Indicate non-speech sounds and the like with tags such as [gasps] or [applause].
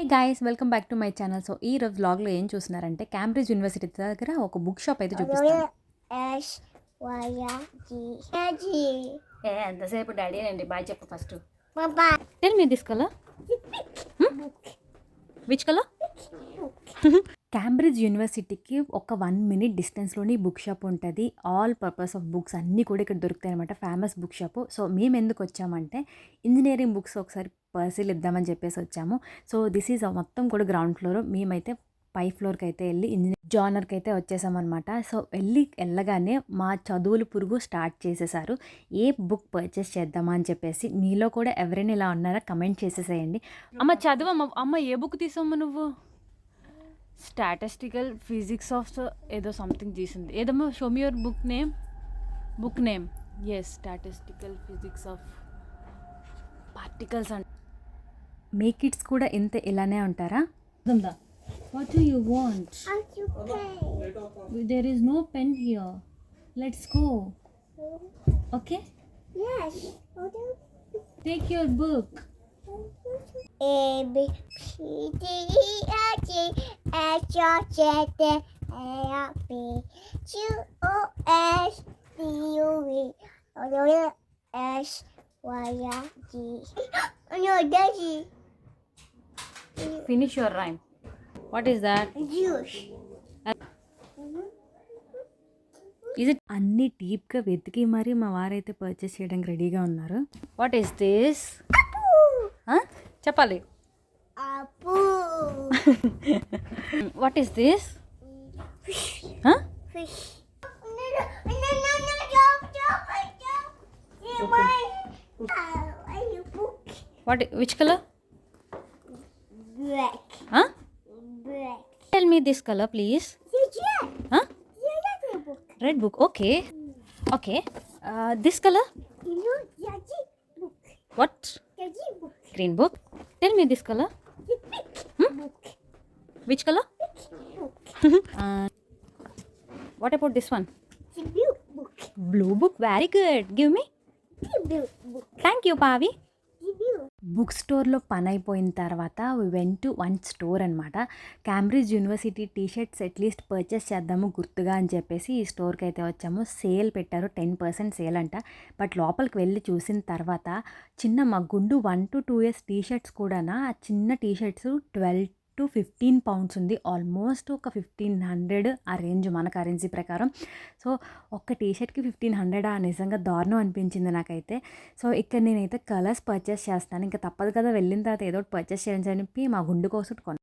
Hey guys welcome back to my channel so ఈ రోజు వ్లాగ్లో ఏం చూస్తున్నారంటే క్యాంబ్రిడ్జ్ యూనివర్సిటీ దగ్గర ఒక బుక్ షాప్ అయితే చూపిస్తాను. ఎంతసేపు డాడీ అండి బాయ్ చెప్పు first tell me this colour which colour Cambridge యూనివర్సిటీకి ఒక వన్ మినిట్ డిస్టెన్స్లోని బుక్ షాప్ ఉంటుంది. ఆల్ పర్పస్ ఆఫ్ బుక్స్ అన్నీ కూడా ఇక్కడ దొరుకుతాయి అనమాట ఫేమస్ బుక్ షాప్ సో మేము ఎందుకు వచ్చామంటే ఇంజనీరింగ్ బుక్స్ ఒకసారి పరిశీలిద్దామని చెప్పేసి వచ్చాము. సో దిస్ ఈజ్ మొత్తం కూడా గ్రౌండ్ ఫ్లోర్ మేమైతే పై ఫ్లోర్కి అయితే వెళ్ళి ఇంజనీర్ జానర్కి అయితే వచ్చేసామన్నమాట సో వెళ్ళి వెళ్ళగానే మా చదువులు పురుగు స్టార్ట్ చేసేసారు. ఏ బుక్ పర్చేస్ చేద్దామా అని చెప్పేసి మీలో కూడా ఎవరైనా ఇలా ఉన్నారా కమెంట్ చేసేసేయండి. అమ్మ చదువు అమ్మ అమ్మ ఏ బుక్ తీసావు నువ్వు? స్టాటిస్టికల్ ఫిజిక్స్ ఆఫ్ ఏదో సంథింగ్ తీసింది ఏదమ్మా? Show me your book name book name yes statistical physics of particles and me kids కూడా ఇంత ఇలానే ఉంటారా? What you want there is no pen here let's go okay yes. Take your book A B C D E F G H I J L M P Q O S T U V. W X Y Z [gasps] No, that's finish your rhyme what is that juice. ఇది అన్ని డీప్గా వెతికి మరీ మా వారైతే purchase చేయడానికి రెడీగా ఉన్నారు. వాట్ ఈస్ దిస్ చెప్పాలి. [laughs] what is this? Fish. Huh? Fish. What? Which color? Black. Huh? Black. Tell me this color, please. Yeah. Huh? Yeah, red book. Red book. Okay. Okay. Uh, this color? No, yeah, book. What? Yeah, book. Green book. Tell me this color. Which colour. What about this one The blue book. Blue book very good give me The blue book. Thank you Paavi. Book స్టోర్లో పని అయిపోయిన తర్వాత went to one store అనమాట Cambridge University t-shirts at least purchase చేద్దాము గుర్తుగా అని చెప్పేసి ఈ స్టోర్కి అయితే వచ్చాము సేల్ పెట్టారు టెన్ పర్సెంట్ సేల్ అంట బట్ లోపలికి వెళ్ళి చూసిన తర్వాత చిన్న మా గుండు one to two years t-shirts కూడా ఆ చిన్న t-shirts twelve to fifteen pounds ఉంది. ఆల్మోస్ట్ ఒక ఫిఫ్టీన్ హండ్రెడ్ ఆ రేంజ్ మన కరెన్సీ ప్రకారం. సో ఒక్క టీషర్ట్కి ఫిఫ్టీన్ హండ్రెడ్ ఆ నిజంగా దారుణం అనిపించింది నాకైతే. సో ఇక్కడ నేనైతే కలర్స్ పర్చేస్ చేస్తాను. ఇంకా తప్పదు కదా వెళ్ళిన తర్వాత ఏదో ఒకటి పర్చేస్ చేయాలని చెప్పి మా గుండు కోసం కొన్నాను